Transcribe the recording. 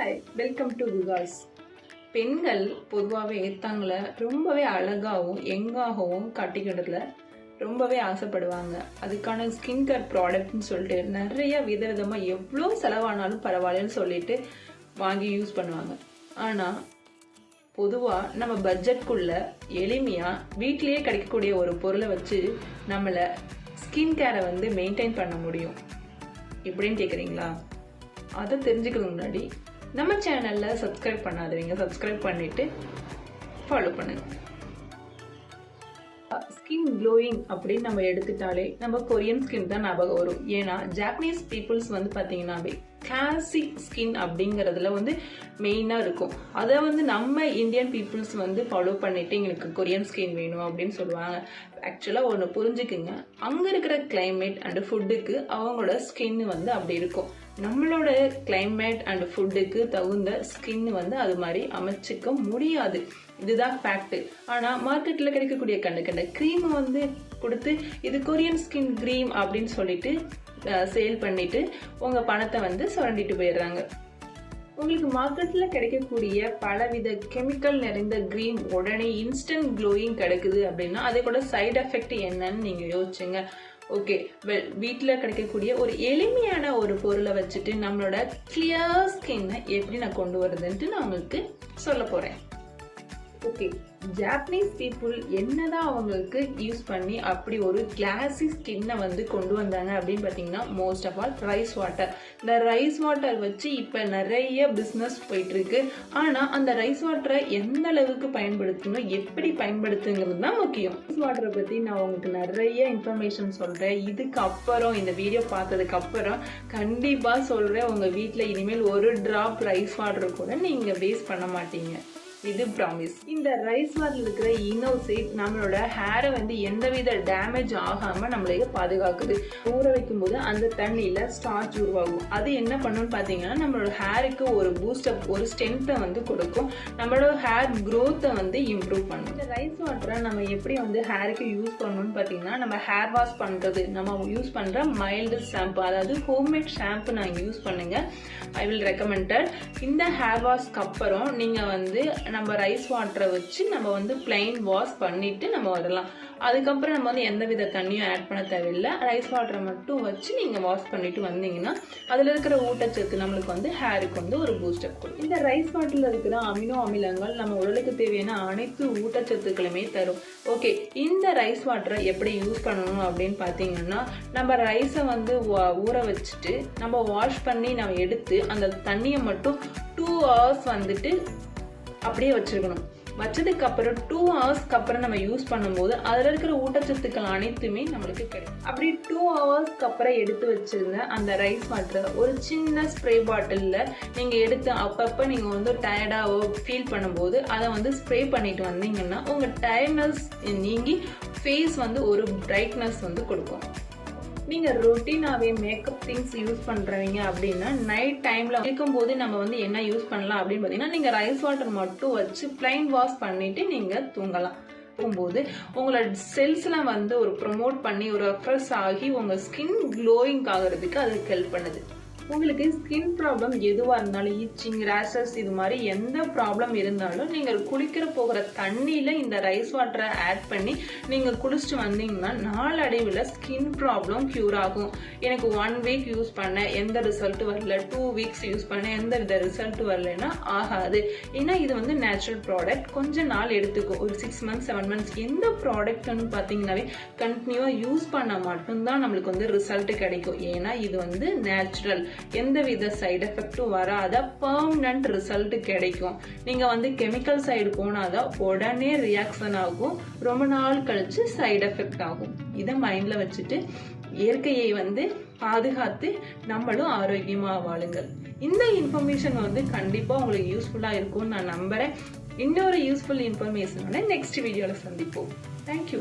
Hi welcome to குகாஸ் பெண்கள் பொதுவாகவே தங்களை ரொம்பவே அழகாகவும் எங்காகவும் காட்டிக்கிட்டதுல ரொம்பவே ஆசைப்படுவாங்க. அதுக்கான ஸ்கின் கேர் ப்ராடக்ட்னு சொல்லிட்டு நிறைய விதவிதமாக எவ்வளோ செலவானாலும் பரவாயில்லன்னு சொல்லிட்டு வாங்கி யூஸ் பண்ணுவாங்க. ஆனால் பொதுவாக நம்ம பட்ஜெட்குள்ள எளிமையாக வீட்டிலேயே கிடைக்கக்கூடிய ஒரு பொருளை வச்சு நம்மளை ஸ்கின் கேரை வந்து மெயின்டைன் பண்ண முடியும். எப்படின்னு கேட்குறீங்களா அதை தெரிஞ்சுக்கிறதுக்கு முன்னாடி நம்ம சேனலில் சப்ஸ்கிரைப் பண்ணாதவங்க சப்ஸ்கிரைப் பண்ணிவிட்டு ஃபாலோ பண்ணுங்க. ஸ்கின் க்ளோயிங் அப்படின்னு நம்ம எடுத்துட்டாலே நம்ம கொரியன் ஸ்கின் தான் ஞாபகம் வரும். ஏன்னா ஜாப்பனீஸ் பீப்புள்ஸ் வந்து பார்த்தீங்கன்னாவே கிளாசி ஸ்கின் அப்படிங்கிறதுல வந்து மெயினாக இருக்கும். அதை வந்து நம்ம இந்தியன் பீப்புள்ஸ் வந்து ஃபாலோ பண்ணிவிட்டு எங்களுக்கு கொரியன் ஸ்கின் வேணும் அப்படின்னு சொல்லுவாங்க. ஆக்சுவலாக ஒன்று புரிஞ்சுக்குங்க. அங்கே இருக்கிற கிளைமேட் அண்டு ஃபுட்டுக்கு அவங்களோட ஸ்கின் வந்து அப்படி இருக்கும். நம்மளோட கிளைமேட் அண்ட் ஃபுட்டுக்கு தகுந்த ஸ்கின் வந்து அது மாதிரி அமைச்சிக்க முடியாது. இதுதான் ஃபேக்ட் ஆனால் மார்க்கெட்டில் கிடைக்கக்கூடிய கண்டு கண்ட க்ரீமை வந்து கொடுத்து இது கொரியன் ஸ்கின் க்ரீம் அப்படின்னு சொல்லிட்டு சேல் பண்ணிட்டு உங்கள் பணத்தை வந்து சுரண்டிட்டு போயிடுறாங்க. உங்களுக்கு மார்க்கெட்டில் கிடைக்கக்கூடிய பலவித கெமிக்கல் நிறைந்த க்ரீம் உடனே இன்ஸ்டன்ட் க்ளோயிங் கிடைக்குது அப்படின்னா அதை கூட சைடு எஃபெக்ட் என்னன்னு நீங்கள் யோசிச்சுங்க. ஓகே வெல் வீட்டில் கிடைக்கக்கூடிய ஒரு எளிமையான ஒரு பொருளை வச்சுட்டு நம்மளோட கிளியர் ஸ்கின்னை எப்படி நான் கொண்டு வரதுன்ட்டு நான் உங்களுக்கு சொல்ல போகிறேன் ஓகே ஜாப்பனீஸ் பீப்புள் என்னதான் அவங்களுக்கு யூஸ் பண்ணி அப்படி ஒரு கிளாசி ஸ்கின்னை வந்து கொண்டு வந்தாங்க அப்படின்னு பார்த்தீங்கன்னா most of all rice water இந்த ரைஸ் வாட்டர் வச்சு இப்போ நிறைய பிஸ்னஸ் போயிட்டுருக்கு. ஆனால் அந்த ரைஸ் வாட்டரை எந்த அளவுக்கு பயன்படுத்தணும் எப்படி பயன்படுத்துங்கிறது தான் முக்கியம். ரைஸ் வாட்டரை பற்றி நான் உங்களுக்கு நிறைய இன்ஃபர்மேஷன் சொல்கிறேன் இதுக்கு அப்புறம் இந்த வீடியோ பார்த்ததுக்கு அப்புறம் கண்டிப்பாக சொல்கிறேன் உங்கள் வீட்டில் இனிமேல் ஒரு ட்ராப் ரைஸ் வாட்டர் கூட நீங்கள் வேஸ்ட் பண்ண மாட்டீங்க. இது ப்ராமிஸ் இந்த ரைஸ் வாரில் இருக்கிற இனோசேட் நம்மளோட ஹேரை வந்து எந்தவித டேமேஜ் ஆகாமல் நம்மளைய பாதுகாக்குது. ஊற வைக்கும்போது அந்த தண்ணியில் ஸ்டார்ச் உருவாகும். அது என்ன பண்ணுன்னு பார்த்தீங்கன்னா நம்மளோட ஹேருக்கு ஒரு பூஸ்டப் ஒரு ஸ்ட்ரென்த்தை வந்து கொடுக்கும். நம்மளோட ஹேர் க்ரோத்தை வந்து இம்ப்ரூவ் பண்ணும். இந்த ரைஸ் வாட்டரை நம்ம எப்படி வந்து ஹேருக்கு யூஸ் பண்ணணும்னு பார்த்தீங்கன்னா நம்ம ஹேர் வாஷ் பண்ணுறது நம்ம யூஸ் பண்ணுற மைல்டு ஷாம்பு அதாவது ஹோம்மேட் ஷாம்பு நான் யூஸ் பண்ணுங்கள் ஐ வில் ரெக்கமெண்டட் இந்த ஹேர் வாஷ்க்கு அப்புறம் நீங்கள் வந்து நம்ம ரைஸ் வாட்டரை வச்சு நம்ம வந்து பிளைன் வாஷ் பண்ணிவிட்டு நம்ம வரலாம். அதுக்கப்புறம் நம்ம வந்து எந்த வித தண்ணியும் ஆட் பண்ண தேவையில்லை. ரைஸ் வாட்டரை மட்டும் வச்சு நீங்கள் வாஷ் பண்ணிவிட்டு வந்தீங்கன்னா அதில் இருக்கிற ஊட்டச்சத்து நம்மளுக்கு வந்து ஹேருக்கு வந்து ஒரு பூஸ்டப் கொடுக்கும். இந்த ரைஸ் வாட்டரில் இருக்கிற அமினோ அமிலங்கள் நம்ம உடலுக்கு தேவையான அனைத்து ஊட்டச்சத்துக்களுமே தரும். ஓகே இந்த ரைஸ் வாட்டரை எப்படி யூஸ் பண்ணணும் அப்படின்னு பார்த்தீங்கன்னா நம்ம ரைஸை வந்து ஊற வச்சுட்டு நம்ம வாஷ் பண்ணி நம்ம எடுத்து அந்த தண்ணியை மட்டும் டூ ஹவர்ஸ் வந்துட்டு அப்படியே வச்சுருக்கணும். வச்சதுக்கு அப்புறம் டூ ஹவர்ஸ்க்கு அப்புறம் நம்ம யூஸ் பண்ணும்போது அதில் இருக்கிற ஊட்டச்சத்துக்கள் அனைத்துமே நம்மளுக்கு கிடைக்கும். அப்படி டூ ஹவர்ஸ்க்கு அப்புறம் எடுத்து வச்சிருந்த அந்த ரைஸ் வாட்டரை ஒரு சின்ன ஸ்ப்ரே பாட்டிலில் நீங்கள் எடுத்து அப்பப்போ நீங்கள் வந்து டயர்டாக ஃபீல் பண்ணும்போது அதை வந்து ஸ்ப்ரே பண்ணிட்டு வந்தீங்கன்னா உங்கள் டயர்னஸ் நீங்கி ஃபேஸ் வந்து ஒரு பிரைட்னஸ் வந்து கொடுக்கும். நீங்கள் ரொட்டீனாகவே மேக்கப் திங்ஸ் யூஸ் பண்ணுறவங்க அப்படின்னா நைட் டைமில் இருக்கும்போது நம்ம வந்து என்ன யூஸ் பண்ணலாம் அப்படின்னு பார்த்தீங்கன்னா நீங்கள் ரைஸ் வாட்டர் மட்டும் வச்சு ப்ளைன் வாஷ் பண்ணிவிட்டு நீங்கள் தூங்கலாம். போது உங்களோட செல்ஸ்லாம் வந்து ஒரு ப்ரொமோட் பண்ணி ஒரு ரெஃப்ரெஷ் ஆகி உங்கள் ஸ்கின் க்ளோயிங் ஆகிறதுக்கு அதுக்கு ஹெல்ப் பண்ணுது. உங்களுக்கு ஸ்கின் ப்ராப்ளம் எதுவாக இருந்தாலும் ஈச்சிங் ரேஷஸ் இது மாதிரி எந்த ப்ராப்ளம் இருந்தாலும் நீங்கள் குளிக்கிற போகிற தண்ணியில் இந்த ரைஸ் வாட்டரை ஆட் பண்ணி நீங்கள் குளிச்சுட்டு வந்தீங்கன்னா நாளடைவில் ஸ்கின் ப்ராப்ளம் க்யூர் ஆகும். எனக்கு ஒன் வீக் யூஸ் பண்ண எந்த ரிசல்ட் வரல. டூ வீக்ஸ் யூஸ் பண்ண எந்த வித ரிசல்ட் வரலன்னா ஆகாது. ஏன்னா இது வந்து நேச்சுரல் ப்ராடக்ட் கொஞ்ச நாள் எடுத்துக்கும் ஒரு சிக்ஸ் மந்த்ஸ் செவன் மந்த்ஸ் எந்த ப்ராடக்ட்னு பார்த்தீங்கன்னாவே கண்டினியூவாக யூஸ் பண்ணால் மட்டும்தான் நம்மளுக்கு வந்து ரிசல்ட் கிடைக்கும். ஏன்னா இது வந்து நேச்சுரல் எந்தவித சைடு எஃபெக்டும் வராத பர்மனன்ட் ரிசல்ட் கிடைக்கும். நீங்கள் வந்து கெமிக்கல் சைடு போனாதான் உடனே ரியாக்ஷன் ஆகும். ரொம்ப நாள் கழிச்சு சைடு எஃபெக்ட் ஆகும். இதை மைண்டில் வச்சுட்டு இயற்கையை வந்து பாதுகாத்து நம்மளும் ஆரோக்கியமாக வாழுங்கள். இந்த இன்ஃபர்மேஷன் வந்து கண்டிப்பாக உங்களுக்கு யூஸ்ஃபுல்லாக இருக்கும்னு நான் நம்புகிறேன் இன்னொரு யூஸ்ஃபுல் இன்ஃபர்மேஷனோட நெக்ஸ்ட் வீடியோவில் சந்திப்போம். தேங்க்யூ